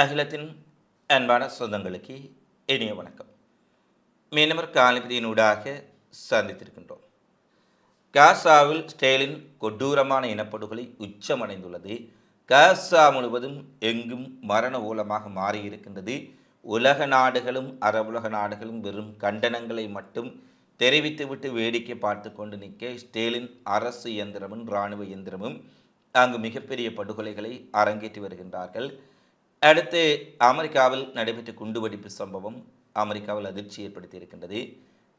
அகிலத்தின் அன்பான சொந்தங்களுக்கு இனிய வணக்கம். மீனவர் காலிபதியினூடாக சந்தித்திருக்கின்றோம். காசாவில் ஸ்டேலின் கொடூரமான இனப்படுகொலை உச்சமடைந்துள்ளது. காசா முழுவதும் எங்கும் மரண ஊலமாக மாறியிருக்கின்றது. உலக நாடுகளும் அரபுலக நாடுகளும் வெறும் கண்டனங்களை மட்டும் தெரிவித்துவிட்டு வேடிக்கை பார்த்து கொண்டு நிற்க ஸ்டேலின் அரசு இயந்திரமும் இராணுவ இயந்திரமும் அங்கு மிகப்பெரிய படுகொலைகளை அரங்கேற்றி வருகின்றார்கள். அடுத்து அமெரிக்காவில் நடைபெற்ற குண்டுவெடிப்பு சம்பவம் அமெரிக்காவில் அதிர்ச்சி ஏற்படுத்தி இருக்கின்றது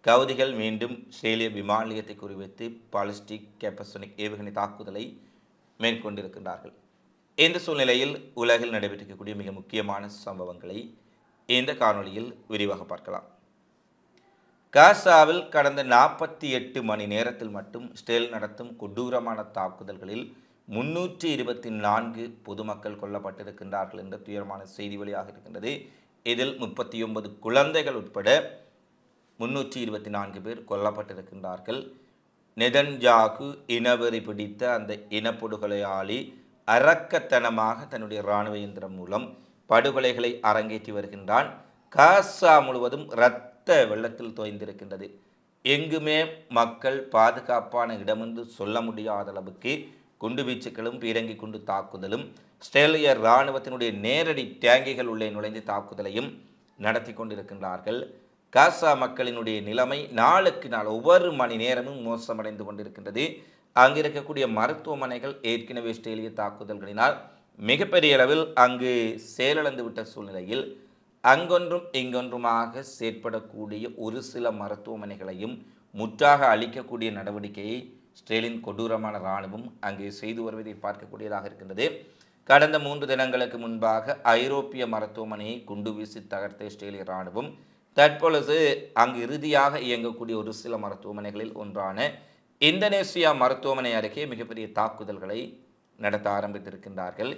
கவுதிகள் மீண்டும் ஸ்ரேலிய விமான நிலையத்தை குறிவைத்து பாலிஸ்டிக் கேப்பசோனிக் ஏவுகணை தாக்குதலை மேற்கொண்டிருக்கின்றார்கள். இந்த சூழ்நிலையில் உலகில் நடைபெற்றிருக்கக்கூடிய மிக முக்கியமான சம்பவங்களை இந்த காணொளியில் விரிவாக பார்க்கலாம். காசாவில் கடந்த நாற்பத்தி எட்டு மணி நேரத்தில் மட்டும் ஸ்டேல் நடத்தும் கொடூரமான தாக்குதல்களில் முன்னூற்றி இருபத்தி நான்கு பொதுமக்கள் கொல்லப்பட்டிருக்கின்றார்கள் என்ற துயரமான செய்தி வெளியாக இருக்கின்றது. இதில் முப்பத்தி ஒன்பது குழந்தைகள் உட்பட முன்னூற்றி இருபத்தி நான்கு பேர் கொல்லப்பட்டிருக்கின்றார்கள். நெதன்ஜாகு இனவெறி பிடித்த அந்த இனப்படுகொலையாளி அரக்கத்தனமாக தன்னுடைய இராணுவ இயந்திரம் மூலம் படுகொலைகளை அரங்கேற்றி வருகின்றான். காசா முழுவதும் இரத்த வெள்ளத்தில் தோய்ந்திருக்கின்றது. எங்குமே மக்கள் பாதுகாப்பான இடமென்று சொல்ல முடியாத அளவுக்கு குண்டுவீச்சுகளும் பீரங்கி குண்டு தாக்குதலும் ஆஸ்திரேலிய இராணுவத்தினுடைய நேரடி டேங்கிகள் உள்ளே நுழைந்து தாக்குதலையும் நடத்தி கொண்டிருக்கின்றார்கள். காசா மக்களினுடைய நிலைமை நாளுக்கு நாள் ஒவ்வொரு மணி நேரமும் மோசமடைந்து கொண்டிருக்கின்றது. அங்கு இருக்கக்கூடிய மருத்துவமனைகள் ஏற்கனவே ஆஸ்திரேலிய தாக்குதல்களினால் மிகப்பெரிய அளவில் அங்கு செயலிழந்து விட்ட சூழ்நிலையில் அங்கொன்றும் இங்கொன்றுமாக செயற்படக்கூடிய ஒரு சில மருத்துவமனைகளையும் முற்றாக அளிக்கக்கூடிய நடவடிக்கையை ஸ்டேலின் கொடூரமான இராணுவம் அங்கே செய்து வருவதை பார்க்கக்கூடியதாக இருக்கின்றது. கடந்த மூன்று தினங்களுக்கு முன்பாக ஐரோப்பிய மருத்துவமனையை குண்டு வீசி தகர்த்த ஸ்ட்ரேலிய இராணுவம் தற்பொழுது அங்கு இறுதியாக இயங்கக்கூடிய ஒரு சில மருத்துவமனைகளில் ஒன்றான இந்தோனேசியா மருத்துவமனை அருகே மிகப்பெரிய தாக்குதல்களை நடத்த ஆரம்பித்திருக்கின்றார்கள்.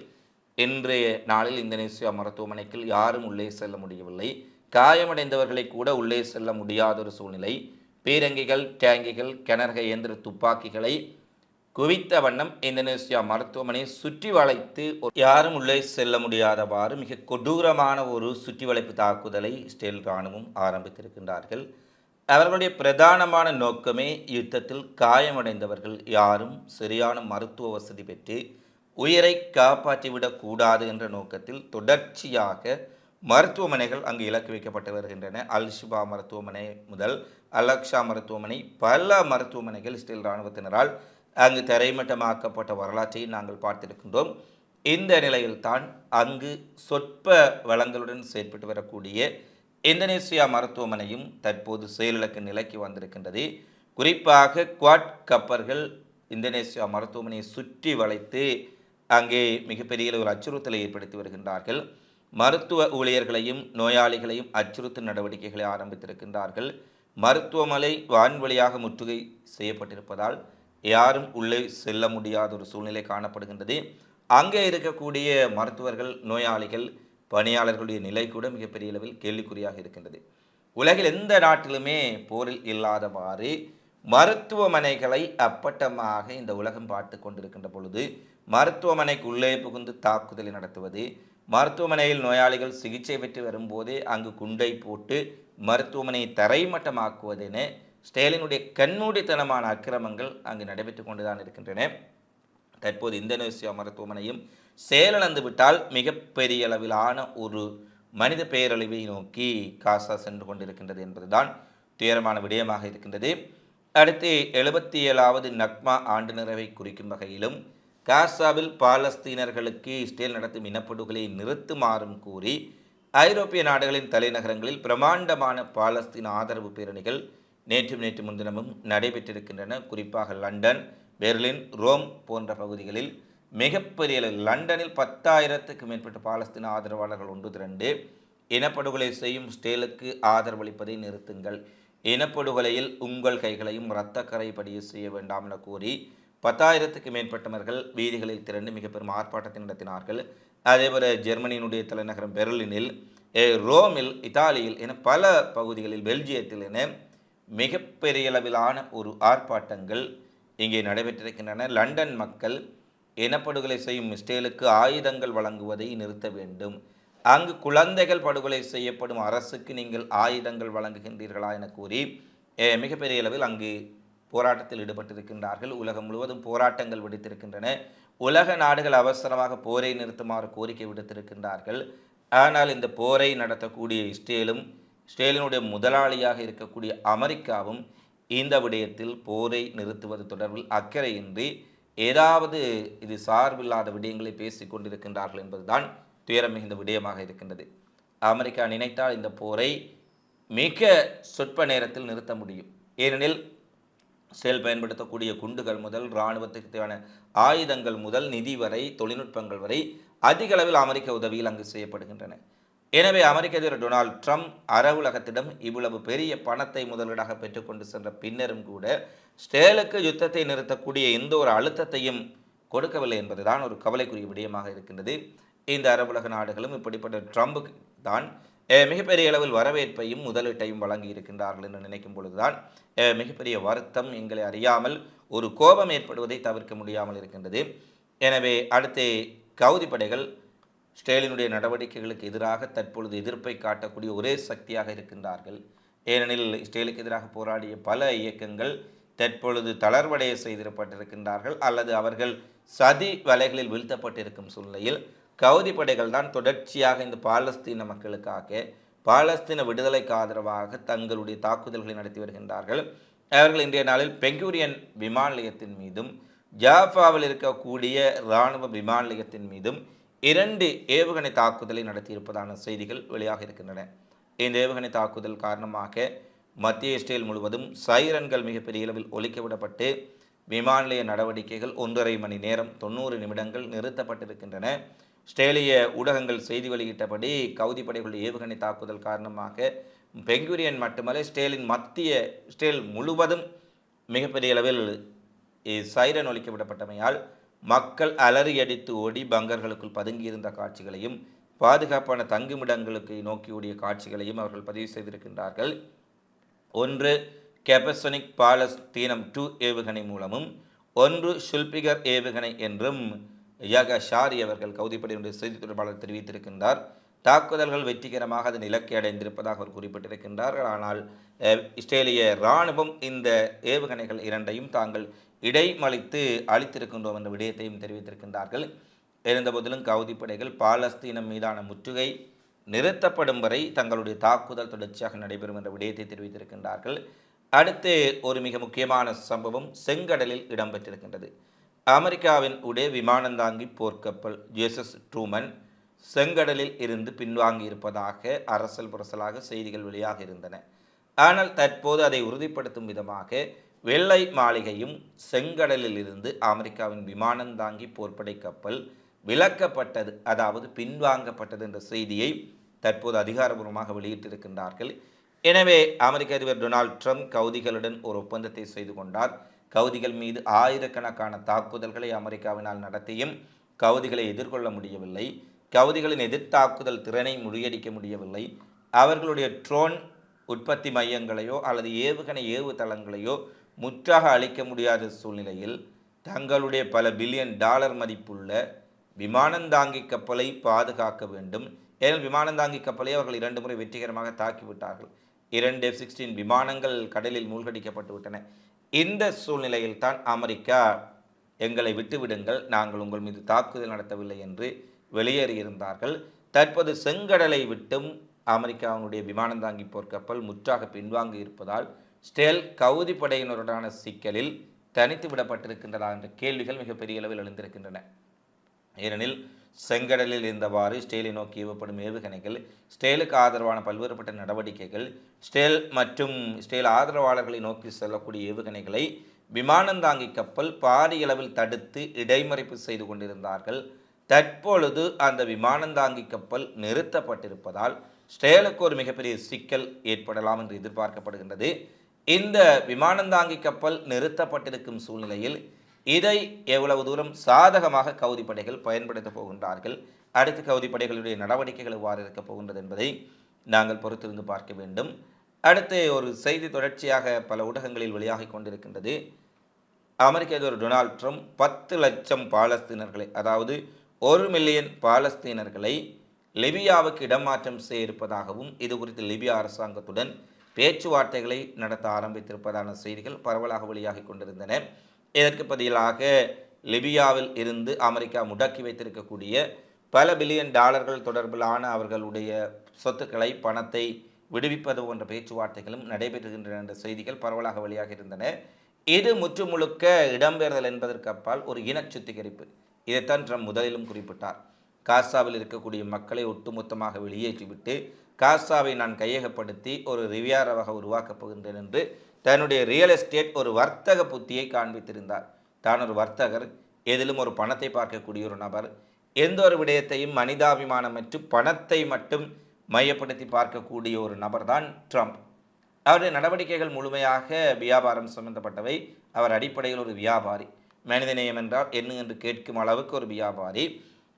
இன்றைய நாளில் இந்தோனேசியா மருத்துவமனைக்கு யாரும் உள்ளே செல்ல முடியவில்லை. காயமடைந்தவர்களை கூட உள்ளே செல்ல முடியாத ஒரு சூழ்நிலை. பீரங்கிகள் டேங்கிகள் கிணறுக இயந்திர துப்பாக்கிகளை குவித்த வண்ணம் இந்தோனேசியா மருத்துவமனையை சுற்றி வளைத்து யாரும் உள்ளே செல்ல முடியாதவாறு மிக கொடூரமான ஒரு சுற்றி வளைப்பு தாக்குதலை ஸ்டேல் இராணுவம் ஆரம்பித்திருக்கின்றார்கள். அவர்களுடைய பிரதானமான நோக்கமே யுத்தத்தில் காயமடைந்தவர்கள் யாரும் சரியான மருத்துவ வசதி பெற்று உயிரை காப்பாற்றிவிடக்கூடாது என்ற நோக்கத்தில் தொடர்ச்சியாக மருத்துவமனைகள் அங்கு இலக்கு வைக்கப்பட்டு வருகின்றன. அல் ஷிபா மருத்துவமனை முதல் அலக்ஷா மருத்துவமனை பல மருத்துவமனைகள் இஸ்ரேல் இராணுவத்தினரால் அங்கு தரைமட்டமாக்கப்பட்ட வரலாற்றை நாங்கள் பார்த்திருக்கின்றோம். இந்த நிலையில்தான் அங்கு சொற்ப வளங்களுடன் செயற்பட்டு வரக்கூடிய இந்தோனேசியா மருத்துவமனையும் தற்போது செயலிழக்க நிலைக்கு வந்திருக்கின்றது. குறிப்பாக குவாட் கப்பர்கள் இந்தோனேசியா மருத்துவமனையை சுற்றி வளைத்து அங்கே மிகப்பெரிய ஒரு அச்சுறுத்தலை ஏற்படுத்தி வருகின்றார்கள். மருத்துவ ஊழியர்களையும் நோயாளிகளையும் அச்சுறுத்தும் நடவடிக்கைகளை ஆரம்பித்திருக்கின்றார்கள். மருத்துவமனை வான்வழியாக முற்றுகை செய்யப்பட்டிருப்பதால் யாரும் உள்ளே செல்ல முடியாத ஒரு சூழ்நிலை காணப்படுகின்றது. அங்கே இருக்கக்கூடிய மருத்துவர்கள் நோயாளிகள் பணியாளர்களுடைய நிலை கூட மிகப்பெரிய அளவில் கேள்விக்குறியாக இருக்கின்றது. உலகில் எந்த நாட்டிலுமே போரில் இல்லாதவாறு மருத்துவமனைகளை அப்பட்டமாக இந்த உலகம் பார்த்து கொண்டிருக்கின்ற பொழுது மருத்துவமனைக்கு உள்ளே புகுந்து தாக்குதலை நடத்துவது மருத்துவமனையில் நோயாளிகள் சிகிச்சை பெற்று வரும்போதே அங்கு குண்டை போட்டு மருத்துவமனையை தரைமட்டமாக்குவதென ஸ்டேலினுடைய கண்மூடித்தனமான அக்கிரமங்கள் அங்கு நடைபெற்று கொண்டுதான் இருக்கின்றன. தற்போது இந்தோனேசியா மருத்துவமனையும் செயலிழந்து விட்டால் மிகப்பெரிய அளவிலான ஒரு மனித பேரழிவை நோக்கி காசா சென்று கொண்டிருக்கின்றது என்பதுதான் துயரமான விடயமாக இருக்கின்றது. அடுத்து எழுபத்தி ஏழாவது நக்மா ஆண்டு நிறைவை குறிக்கும் வகையிலும் காசாவில் பாலஸ்தீனர்களுக்கு இஸ்ரேல் நடத்தும் இனப்படுகொலை நிறுத்துமாறும் கூறி ஐரோப்பிய நாடுகளின் தலைநகரங்களில் பிரமாண்டமான பாலஸ்தீன ஆதரவு பேரணிகள் நேற்று நேற்று முன்தினமும் நடைபெற்றிருக்கின்றன. குறிப்பாக லண்டன் பெர்லின் ரோம் போன்ற பகுதிகளில் மிகப்பெரிய லண்டனில் பத்தாயிரத்துக்கு மேற்பட்ட பாலஸ்தீன ஆதரவாளர்கள் ஒன்று திரண்டு இனப்படுகொலை செய்யும் ஸ்டேலுக்கு ஆதரவளிப்பதை நிறுத்துங்கள். இனப்படுகொலையில் உங்கள் கைகளையும் இரத்தக்கரை படிய செய்ய வேண்டாம் என கூறி பத்தாயிரத்துக்கு மேற்பட்டவர்கள் வீதிகளில் திரண்டு மிக பெரும் ஆர்ப்பாட்டத்தை நடத்தினார்கள். அதேபோல் ஜெர்மனியினுடைய தலைநகரம் பெர்லினில் ரோமில் இத்தாலியில் என பல பகுதிகளில் பெல்ஜியத்தில் என மிகப்பெரிய அளவிலான ஒரு ஆர்ப்பாட்டங்கள் இங்கே நடைபெற்றிருக்கின்றன. லண்டன் மக்கள் இனப்படுகொலை செய்யும் இஸ்ரேலுக்கு ஆயுதங்கள் வழங்குவதை நிறுத்த வேண்டும். அங்கு குழந்தைகள் படுகொலை செய்யப்படும் அரசுக்கு நீங்கள் ஆயுதங்கள் வழங்குகின்றீர்களா என கூறி மிகப்பெரிய அளவில் அங்கு போராட்டத்தில் ஈடுபட்டிருக்கின்றார்கள். உலகம் முழுவதும் போராட்டங்கள் விடுத்திருக்கின்றன. உலக நாடுகள் அவசரமாக போரை நிறுத்துமாறு கோரிக்கை விடுத்திருக்கின்றார்கள். ஆனால் இந்த போரை நடத்தக்கூடிய இஸ்ரேலும் இஸ்ரேலினுடைய முதலாளியாக இருக்கக்கூடிய அமெரிக்காவும் இந்த விடயத்தில் போரை நிறுத்துவது தொடர்பில் அக்கறையின்றி ஏதாவது இது சார்பில்லாத விடயங்களை பேசி கொண்டிருக்கின்றார்கள் என்பதுதான் துயரம் மிகுந்த விடயமாக இருக்கின்றது. அமெரிக்கா நினைத்தால் இந்த போரை மிக சொற்ப நேரத்தில் நிறுத்த முடியும். ஏனெனில் செயல் பயன்படுத்தக்கூடிய குண்டுகள் முதல் இராணுவத்துக்கு தேவையான ஆயுதங்கள் முதல் நிதி வரை தொழில்நுட்பங்கள் வரை அதிக அளவில் அமெரிக்க உதவியில் அங்கு செய்யப்படுகின்றன. எனவே அமெரிக்க அதிபர் டொனால்ட் ட்ரம்ப் அரவுலகத்திடம் இவ்வளவு பெரிய பணத்தை முதலீடாக பெற்றுக்கொண்டு சென்ற பின்னரும் கூட ஸ்டேலுக்கு யுத்தத்தை நிறுத்தக்கூடிய எந்த ஒரு அழுத்தத்தையும் கொடுக்கவில்லை என்பதுதான் ஒரு கவலைக்குரிய விடயமாக இருக்கின்றது. இந்த அரபுலக நாடுகளும் இப்படிப்பட்ட ட்ரம்புக்கு தான் மிகப்பெரிய அளவில் வரவேற்பையும் முதலீட்டையும் வழங்கி இருக்கின்றார்கள் என்று நினைக்கும் பொழுதுதான் மிகப்பெரிய வருத்தம் எங்களை அறியாமல் ஒரு கோபம் ஏற்படுவதை தவிர்க்க முடியாமல் இருக்கின்றது. எனவே அடுத்து கவுதி படைகள் ஸ்டேலினுடைய நடவடிக்கைகளுக்கு எதிராக தற்பொழுது எதிர்ப்பை காட்டக்கூடிய ஒரே சக்தியாக இருக்கின்றார்கள். ஏனெனில் ஸ்டேலுக்கு எதிராக போராடிய பல இயக்கங்கள் தற்பொழுது தளர்வடைய செய்திருப்பட்டிருக்கின்றார்கள். அல்லது அவர்கள் சதி வலைகளில் வீழ்த்தப்பட்டிருக்கும் சூழ்நிலையில் கவுதி படைகள் தான் தொடர்ச்சியாக இந்த பாலஸ்தீன மக்களுக்காக பாலஸ்தீன விடுதலைக்கு ஆதரவாக தங்களுடைய தாக்குதல்களை நடத்தி வருகின்றார்கள். அவர்கள் இன்றைய நாளில் பெங்கூரியன் விமான நிலையத்தின் மீதும் ஜாஃபாவில் இருக்கக்கூடிய இராணுவ விமான நிலையத்தின் மீதும் இரண்டு ஏவுகணை தாக்குதலை நடத்தியிருப்பதான செய்திகள் வெளியாக இருக்கின்றன. இந்த ஏவுகணை தாக்குதல் காரணமாக மத்திய இஸ்ரேல் முழுவதும் சைரன்கள் மிகப்பெரிய அளவில் ஒலிக்கவிடப்பட்டு விமான நிலைய நடவடிக்கைகள் ஒன்றரை மணி நேரம் தொண்ணூறு நிமிடங்கள் நிறுத்தப்பட்டிருக்கின்றன. ஸ்டேலிய ஊடகங்கள் செய்தி வெளியிட்டபடி கவுதி படைகளுடைய ஏவுகணை தாக்குதல் காரணமாக பெங்குரியன் மட்டுமல்ல ஸ்டேலின் மத்திய ஸ்டேல் முழுவதும் மிகப்பெரிய அளவில் சைரன் ஒழிக்கப்படப்பட்டமையால் மக்கள் அலறி அடித்து ஓடி பங்கர்களுக்குள் பதுங்கியிருந்த காட்சிகளையும் பாதுகாப்பான தங்குமிடங்களுக்கு நோக்கியுடைய காட்சிகளையும் அவர்கள் பதிவு செய்திருக்கின்றார்கள். ஒன்று கெபசனிக் பாலஸ்தீனம் டூ ஏவுகணை மூலமும் ஒன்று ஷுல்பிகர் ஏவுகணை என்றும் யாக ஷாரி அவர்கள் கவுதிப்படையினுடைய செய்தி தொடர்பாளர் தெரிவித்திருக்கின்றார். தாக்குதல்கள் வெற்றிகரமாக அதன் இலக்கை அடைந்திருப்பதாக அவர் குறிப்பிட்டிருக்கின்றார்கள். ஆனால் இஸ்ரேலிய இராணுவம் இந்த ஏவுகணைகள் இரண்டையும் தாங்கள் இடைமளித்து அளித்திருக்கின்றோம் என்ற விடயத்தையும் தெரிவித்திருக்கின்றார்கள். இருந்தபோதிலும் கவுதி படைகள் பாலஸ்தீனம் மீதான முற்றுகை நிறுத்தப்படும் வரை தங்களுடைய தாக்குதல் தொடர்ச்சியாக நடைபெறும் என்ற விடயத்தை தெரிவித்திருக்கின்றார்கள். அடுத்து ஒரு மிக முக்கியமான சம்பவம் செங்கடலில் இடம்பெற்றிருக்கின்றது. அமெரிக்காவின் உடைய விமானந்தாங்கி போர்க்கப்பல் ஜேசஸ் ட்ரூமன் செங்கடலில் இருந்து பின்வாங்கி இருப்பதாக அரசல் புரசலாக செய்திகள் வெளியாக இருந்தன. ஆனால் தற்போது அதை உறுதிப்படுத்தும் விதமாக வெள்ளை மாளிகையும் செங்கடலில் இருந்து அமெரிக்காவின் விமானந்தாங்கி போர்ப்படை கப்பல் விலக்கப்பட்டது அதாவது பின்வாங்கப்பட்டது என்ற செய்தியை தற்போது அதிகாரபூர்வமாக வெளியிட்டிருக்கின்றார்கள். எனவே அமெரிக்க அதிபர் டொனால்ட் ட்ரம்ப் கவுதிகளுடன் ஒரு ஒப்பந்தத்தை செய்து கொண்டார். கவுதிகள் மீது ஆயிரக்கணக்கான தாக்குதல்களை அமெரிக்காவினால் நடத்தியும் கவுதிகளை எதிர்கொள்ள முடியவில்லை. கவுதிகளின் எதிர்த்தாக்குதல் திறனை முறியடிக்க முடியவில்லை. அவர்களுடைய ட்ரோன் உற்பத்தி மையங்களையோ அல்லது ஏவுகணை ஏவு தளங்களையோ முற்றாக அளிக்க முடியாத சூழ்நிலையில் தங்களுடைய பல பில்லியன் டாலர் மதிப்புள்ள விமானந்தாங்கி கப்பலை பாதுகாக்க வேண்டும். ஏனெனில் விமானந்தாங்கி கப்பலை அவர்கள் இரண்டு முறை வெற்றிகரமாக தாக்கிவிட்டார்கள். இரண்டு எஃப் சிக்ஸ்டீன் விமானங்கள் கடலில் மூழ்கடிக்கப்பட்டு விட்டன. இந்த சூழ்நிலையில் தான் அமெரிக்கா எங்களை விட்டுவிடுங்கள் நாங்கள் உங்கள் மீது தாக்குதல் நடத்தவில்லை என்று வெளியேறியிருந்தார்கள். தற்போது செங்கடலை விட்டும் அமெரிக்காவினுடைய விமானந்தாங்கி போர்க்கப்பல் முற்றாக பின்வாங்கி இருப்பதால் ஸ்டேல் கவுதி படையினருடனான சிக்கலில் தனித்து விடப்பட்டிருக்கின்றதா என்ற கேள்விகள் மிகப்பெரிய அளவில் எழுந்திருக்கின்றன. ஏனெனில் செங்கடலில் இருந்தவாறு ஸ்டேலை நோக்கி ஏவப்படும் ஏவுகணைகள் ஸ்டேலுக்கு ஆதரவான பல்வேறுபட்ட நடவடிக்கைகள் ஸ்டேல் மற்றும் ஸ்டேல் ஆதரவாளர்களை நோக்கி செல்லக்கூடிய ஏவுகணைகளை விமானந்தாங்கி கப்பல் பாரிய அளவில் தடுத்து இடைமறிப்பு செய்து கொண்டிருந்தார்கள். தற்பொழுது அந்த விமானந்தாங்கி கப்பல் நிறுத்தப்பட்டிருப்பதால் ஸ்டேலுக்கு ஒரு மிகப்பெரிய சிக்கல் ஏற்படலாம் என்று எதிர்பார்க்கப்படுகின்றது. இந்த விமானந்தாங்கி கப்பல் நிறுத்தப்பட்டிருக்கும் சூழ்நிலையில் இதை எவ்வளவு தூரம் சாதகமாக கவுதிப்படைகள் பயன்படுத்தப் போகின்றார்கள் அடுத்து கவுதிப்படைகளுடைய நடவடிக்கைகள் எவ்வாறு இருக்கப் போகின்றது என்பதை நாங்கள் பொறுத்திருந்து பார்க்க வேண்டும். அடுத்து ஒரு செய்தி தொடர்ச்சியாக பல ஊடகங்களில் வெளியாகி கொண்டிருக்கின்றது. அமெரிக்க அதிபர் டொனால்ட் ட்ரம்ப் பத்து லட்சம் பாலஸ்தீனர்களை அதாவது ஒரு மில்லியன் பாலஸ்தீனர்களை லிபியாவுக்கு இடமாற்றம் செய்ய இருப்பதாகவும் இது குறித்து லிபியா அரசாங்கத்துடன் பேச்சுவார்த்தைகளை நடத்த ஆரம்பித்திருப்பதான செய்திகள் பரவலாக வெளியாகி கொண்டிருந்தன. இதற்கு பதிலாக லிபியாவில் இருந்து அமெரிக்கா முடக்கி வைத்திருக்கக்கூடிய பல பில்லியன் டாலர்கள் தொடர்பிலான அவர்களுடைய சொத்துக்களை பணத்தை விடுவிப்பது போன்ற பேச்சுவார்த்தைகளும் நடைபெறுகின்றன என்ற செய்திகள் பரவலாக வெளியாக இருந்தன இது முற்றுமுழுக்க இடம்பெறுதல் என்பதற்கு அப்பால் ஒரு இன சுத்திகரிப்பு இதைத்தான் ட்ரம்ப் முதலிலும் குறிப்பிட்டார். காசாவில் இருக்கக்கூடிய மக்களை ஒட்டுமொத்தமாக வெளியேற்றிவிட்டு காசாவை நான் கையகப்படுத்தி ஒரு ரிவியாரவாக உருவாக்கப் போகின்றேன் என்று தன்னுடைய ரியல் எஸ்டேட் ஒரு வர்த்தக புத்தியை காண்பித்திருந்தார். தான் ஒரு வர்த்தகர் எதிலும் ஒரு பணத்தை பார்க்கக்கூடிய ஒரு நபர் எந்த ஒரு விடயத்தையும் மனிதாபிமானமற்று பணத்தை மட்டும் மையப்படுத்தி பார்க்கக்கூடிய ஒரு நபர் தான் ட்ரம்ப் அவருடைய நடவடிக்கைகள் முழுமையாக வியாபாரம் சம்பந்தப்பட்டவை. அவர் அடிப்படையில் ஒரு வியாபாரி. மனிதநேயம் என்றால் என்ன என்று கேட்கும் அளவுக்கு ஒரு வியாபாரி.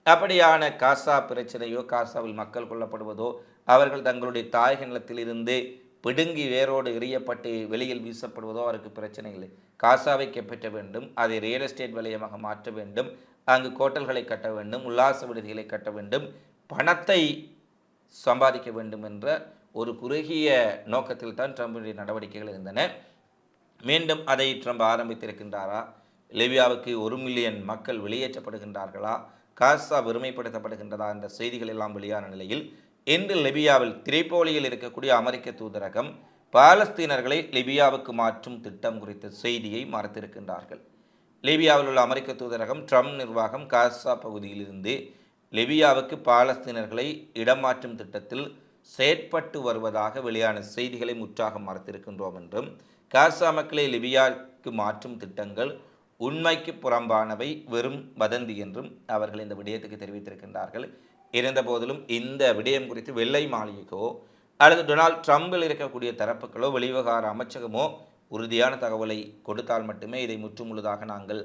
அப்படியான காசா பிரச்சனையோ காசாவில் மக்கள் கொல்லப்படுவதோ அவர்கள் தங்களுடைய தாயக நிலத்திலிருந்து பிடுங்கி வேரோடு எரியப்பட்டு வெளியில் வீசப்படுவதோ அவருக்கு பிரச்சனை இல்லை. காசாவை கைப்பற்ற வேண்டும் அதை ரியல் எஸ்டேட் வலயமாக மாற்ற வேண்டும் அங்கு கோட்டல்களை கட்ட வேண்டும் உல்லாச விடுதிகளை கட்ட வேண்டும் பணத்தை சம்பாதிக்க வேண்டும் என்ற ஒரு குறுகிய நோக்கத்தில் தான் ட்ரம்பினுடைய நடவடிக்கைகள் இருந்தன. மீண்டும் அதை ட்ரம்ப் ஆரம்பித்திருக்கின்றாரா? லிபியாவுக்கு ஒரு மில்லியன் மக்கள் வெளியேற்றப்படுகின்றார்களா? காசா வெறுமைப்படுத்தப்படுகின்றதா? என்ற செய்திகள் எல்லாம் வெளியான நிலையில் இன்று லிபியாவில் திரிபோலியில் இருக்கக்கூடிய அமெரிக்க தூதரகம் பாலஸ்தீனர்களை லிபியாவுக்கு மாற்றும் திட்டம் குறித்த செய்தியை மறுத்திருக்கின்றார்கள். லிபியாவில் உள்ள அமெரிக்க தூதரகம் ட்ரம்ப் நிர்வாகம் காசா பகுதியிலிருந்து லிபியாவுக்கு பாலஸ்தீனர்களை இடமாற்றும் திட்டத்தில் செயற்பட்டு வருவதாக வெளியான செய்திகளை முற்றாக மறுத்திருக்கின்றோம் என்றும் காசா மக்களை லிபியாவுக்கு மாற்றும் திட்டங்கள் உண்மைக்கு புறம்பானவை வெறும் வதந்தி என்றும் அவர்கள் இந்த விடயத்துக்கு தெரிவித்திருக்கின்றார்கள். இருந்தபோதிலும் இந்த விடயம் குறித்து வெள்ளை மாளிகைக்கோ அல்லது டொனால்ட் ட்ரம்பில் இருக்கக்கூடிய தரப்புகளோ வெளிவிவகார அமைச்சகமோ உறுதியான தகவலை கொடுத்தால் மட்டுமே இதை முற்றுமுழுதாக நாங்கள்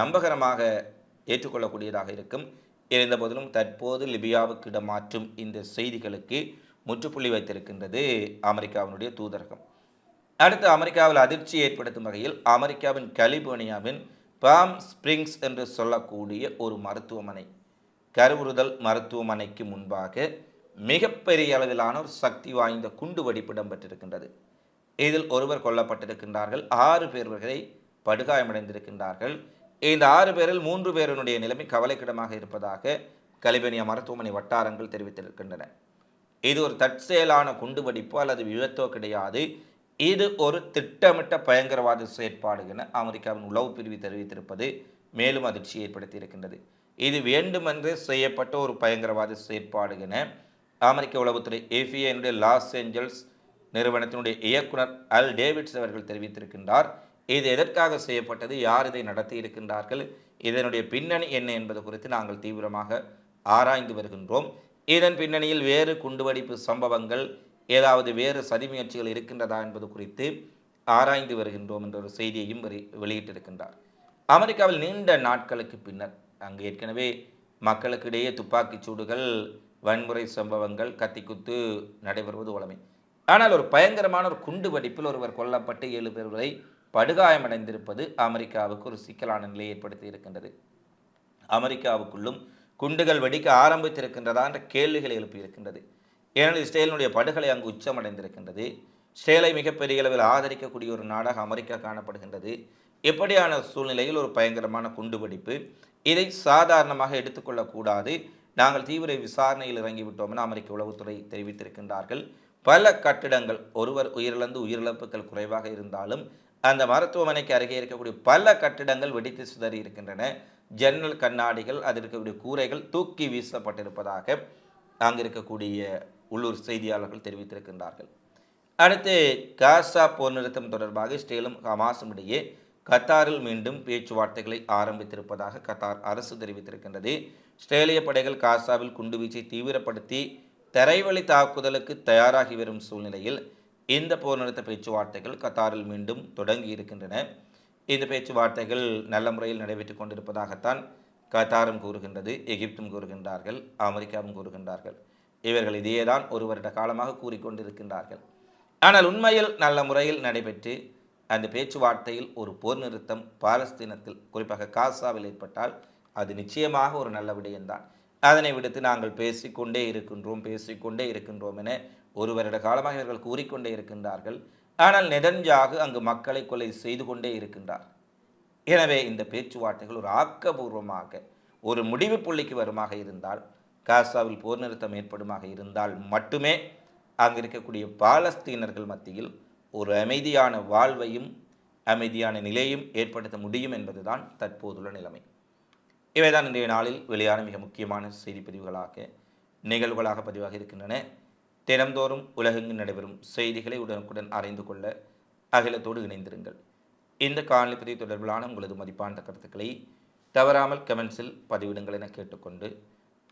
நம்பகரமாக ஏற்றுக்கொள்ளக்கூடியதாக இருக்கும். இருந்தபோதிலும் தற்போது லிபியாவுக்கு இடமாற்றும் இந்த செய்திகளுக்கு முற்றுப்புள்ளி வைத்திருக்கின்றது அமெரிக்காவினுடைய தூதரகம். அடுத்து அமெரிக்காவில் அதிர்ச்சி ஏற்படுத்தும் வகையில் அமெரிக்காவின் கலிபோர்னியாவின் பாம் ஸ்பிரிங்ஸ் என்று சொல்லக்கூடிய ஒரு மருத்துவமனை கருவுறுதல் மருத்துவமனைக்கு முன்பாக மிகப்பெரிய அளவிலான ஒரு சக்தி வாய்ந்த குண்டு வெடிப்பு இடம்பெற்றிருக்கின்றது. இதில் ஒருவர் கொல்லப்பட்டிருக்கின்றார்கள். ஆறு பேர்களை படுகாயமடைந்திருக்கின்றார்கள். இந்த ஆறு பேரில் மூன்று பேரினுடைய நிலைமை கவலைக்கிடமாக இருப்பதாக கலிபோர்னியா மருத்துவமனை வட்டாரங்கள் தெரிவித்திருக்கின்றன. இது ஒரு தற்செயலான குண்டுவெடிப்போ அல்லது விபத்தோ கிடையாது. இது ஒரு திட்டமிட்ட பயங்கரவாத செயற்பாடு என அமெரிக்காவின் உளவு பிரிவு தெரிவித்திருப்பது மேலும் அதிர்ச்சி ஏற்படுத்தியிருக்கின்றது. இது வேண்டுமென்று செய்யப்பட்ட ஒரு பயங்கரவாத செயற்பாடு என அமெரிக்க உளவுத்துறை ஏபிஐனுடைய லாஸ் ஏஞ்சல்ஸ் நிறுவனத்தினுடைய இயக்குனர் அல் டேவிட்ஸ் அவர்கள் தெரிவித்திருக்கின்றார் இது எதற்காக செய்யப்பட்டது யார் இதை நடத்தி இருக்கின்றார்கள் இதனுடைய பின்னணி என்ன என்பது குறித்து நாங்கள் தீவிரமாக ஆராய்ந்து வருகின்றோம். இதன் பின்னணியில் வேறு குண்டுவெடிப்பு சம்பவங்கள் ஏதாவது வேறு சதி முயற்சிகள் இருக்கின்றதா என்பது குறித்து ஆராய்ந்து வருகின்றோம் என்ற ஒரு செய்தியையும் வெளி- வெளியிட்டிருக்கின்றார். அமெரிக்காவில் நீண்ட நாட்களுக்கு பின்னர் அங்கு ஏற்கனவே மக்களுக்கிடையே துப்பாக்கிச் சூடுகள் வன்முறை சம்பவங்கள் கத்திக்குத்து நடைபெறுவது உலமை ஆனால் ஒரு பயங்கரமான ஒரு குண்டு வெடிப்பில் ஒருவர் கொல்லப்பட்டு ஏழு பேர் வரை படுகாயமடைந்திருப்பது அமெரிக்காவுக்கு ஒரு சிக்கலான நிலையை ஏற்படுத்தி இருக்கின்றது. அமெரிக்காவுக்குள்ளும் குண்டுகள் வெடிக்க ஆரம்பித்திருக்கின்றதா என்ற கேள்விகள் எழுப்பியிருக்கின்றது. ஏனெனில் இஸ்ரேலினுடைய படுகொலை அங்கு உச்சமடைந்திருக்கின்றது. ஸ்டேலை மிகப்பெரிய அளவில் ஆதரிக்கக்கூடிய ஒரு நாடாக அமெரிக்கா காணப்படுகின்றது. இப்படியான சூழ்நிலையில் ஒரு பயங்கரமான குண்டுவெடிப்பு? இதை சாதாரணமாக எடுத்துக்கொள்ளக்கூடாது. நாங்கள் தீவிர விசாரணையில் இறங்கிவிட்டோம் என அமெரிக்க உளவுத்துறை தெரிவித்திருக்கின்றார்கள். பல கட்டிடங்கள் ஒருவர் உயிரிழந்து உயிரிழப்புகள் குறைவாக இருந்தாலும் அந்த மருத்துவமனைக்கு அருகே இருக்கக்கூடிய பல கட்டிடங்கள் வெடித்து சிதறி இருக்கின்றன. ஜன்னல் கண்ணாடிகள் அதில் இருக்கக்கூடிய கூரைகள் தூக்கி வீசப்பட்டிருப்பதாக அங்கு இருக்கக்கூடிய உள்ளூர் செய்தியாளர்கள் தெரிவித்திருக்கின்றார்கள். அடுத்து காசா போர் நிறுத்தம் தொடர்பாக இஸ்ரேலும் ஹமாஸும் இடையே கத்தாரில் மீண்டும் பேச்சுவார்த்தைகளை ஆரம்பித்திருப்பதாக கத்தார் அரசு தெரிவித்திருக்கின்றது. இஸ்ரேலிய படைகள் காசாவில் குண்டுவீச்சை தீவிரப்படுத்தி தரைவழி தாக்குதலுக்கு தயாராகி வரும் சூழ்நிலையில் இந்த போர் நிறுத்த பேச்சுவார்த்தைகள் கத்தாரில் மீண்டும் தொடங்கி இருக்கின்றன. இந்த பேச்சுவார்த்தைகள் நல்ல முறையில் நடைபெற்றுக் கொண்டிருப்பதாகத்தான் கத்தாரும் கூறுகின்றது எகிப்தும் கூறுகின்றார்கள் அமெரிக்காவும் கூறுகின்றார்கள். இவர்கள் இதையே தான் ஒரு வருட காலமாக கூறிக்கொண்டிருக்கின்றார்கள். ஆனால் உண்மையில் நல்ல முறையில் நடைபெற்று அந்த பேச்சுவார்த்தையில் ஒரு போர் நிறுத்தம் பாலஸ்தீனத்தில் குறிப்பாக காசாவில் ஏற்பட்டால் அது நிச்சயமாக ஒரு நல்ல விடயம்தான். அதனை விடுத்து நாங்கள் பேசிக்கொண்டே இருக்கின்றோம் பேசிக்கொண்டே இருக்கின்றோம் என ஒரு வருட காலமாக இவர்கள் கூறிக்கொண்டே இருக்கின்றார்கள். ஆனால் நெடஞ்சாக அங்கு மக்களை கொலை செய்து கொண்டே இருக்கின்றார். எனவே இந்த பேச்சுவார்த்தைகள் ஒரு ஆக்கபூர்வமாக ஒரு முடிவு புள்ளிக்கு வருமாக இருந்தால் காசாவில் போர் நிறுத்தம் ஏற்படுமாக இருந்தால் மட்டுமே அங்கு இருக்கக்கூடிய பாலஸ்தீனர்கள் மத்தியில் ஒரு அமைதியான வாழ்வையும் அமைதியான நிலையும் ஏற்படுத்த முடியும் என்பதுதான் தற்போதுள்ள நிலைமை. இவைதான் இன்றைய நாளில் வெளியான மிக முக்கியமான செய்திப்பிரிவுகளாக நிகழ்வுகளாக பதிவாக இருக்கின்றன. தினந்தோறும் உலகெங்கு நடைபெறும் செய்திகளை உடனுக்குடன் அறிந்து கொள்ள அகிலத்தோடு இணைந்திருங்கள். இந்த காணொலி பதிவு தொடர்பிலான உங்களது மதிப்பான கருத்துக்களை தவறாமல் கமெண்ட்ஸில் பதிவிடுங்கள் என கேட்டுக்கொண்டு